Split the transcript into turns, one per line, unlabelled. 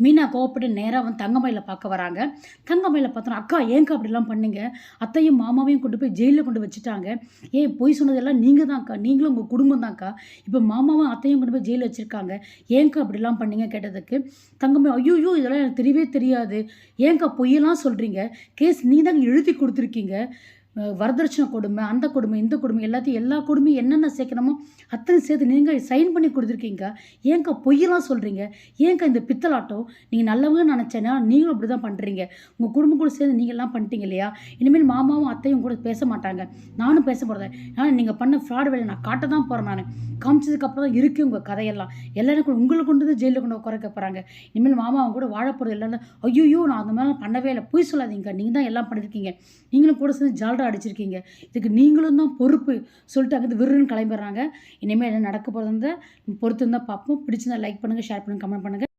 மீனா கோவப்பட்டு நேராக வந்து தங்கமயில பார்க்க வராங்க. தங்கமயில பார்த்தோன்னா அக்கா ஏங்கா அப்படிலாம் பண்ணீங்க? அத்தையும் மாமாவையும் கொண்டு போய் ஜெயிலில் கொண்டு வச்சுட்டாங்க. ஏன் பொய் சொன்னதெல்லாம் நீங்கள் தான்க்கா நீங்களும் உங்கள் குடும்பம் தான்க்கா இப்போ மாமாவும் அத்தையும் கொண்டு போய் ஜெயிலில் வச்சுருக்காங்க. ஏங்கா அப்படிலாம் பண்ணீங்க? கேட்டதுக்கு தங்கமயில் ஐயோயோ இதெல்லாம் எனக்கு தெரியவே தெரியாது. ஏங்கா பொய்யெல்லாம் சொல்கிறீங்க கேஸ் நீ தாங்க எழுதி கொடுத்துருக்கீங்க. வரதட்சணை கொடுமை அந்த கொடுமை இந்த கொடுமை எல்லாத்தையும் எல்லா கொடுமையும் என்னென்ன சேர்க்கணுமோ அத்தனை சேர்த்து நீங்கள் சைன் பண்ணி கொடுத்துருக்கீங்க. ஏங்க பொய்யெல்லாம் சொல்கிறீங்க ஏங்க இந்த பித்தலாட்டம்? நீங்கள் நல்லவங்க நினச்சேன்னா நீங்களும் அப்படி தான் பண்ணுறீங்க உங்கள் குடும்பம் கூட சேர்ந்து நீங்கள் எல்லாம் பண்ணிட்டீங்க இல்லையா? இனிமேல் மாமாவும் அத்தையும் கூட பேச மாட்டாங்க. நானும் பேச போகிறேன் ஆனால் நீங்கள் பண்ண ஃப்ராட் வேலை நான் காட்ட தான் போகிறேன் நான் காமிச்சதுக்கப்புறம் தான் இருக்குது உங்கள் கதையெல்லாம். எல்லாரும் கூட உங்களை கொண்டு வந்து ஜெயிலில் கொண்டு குறைக்க போகிறாங்க இனிமேல் மாமாவும் கூட வாழ போகிறது எல்லாரும் ஐயோ நான் அந்த மாதிரிலாம் பண்ணவே இல்லை. பொய் சொல்லாதீங்க. நீங்கள் தான் எல்லாம் பண்ணியிருக்கீங்க நீங்களும் கூட சேர்ந்து ஜால்ரா அடிச்சிருக்கீங்க. இதுக்கு நீங்களும் தான் பொறுப்பு. சொல்லிட்டு அங்கே விருன்னு கிளம்பிடுறாங்க. இனிமேல் என்ன நடக்க போகிறதா பொறுத்து இருந்தால் பார்ப்போம். பிடிச்சிருந்தா லைக் பண்ணுங்கள் ஷேர் பண்ணுங்கள் கமெண்ட் பண்ணுங்கள்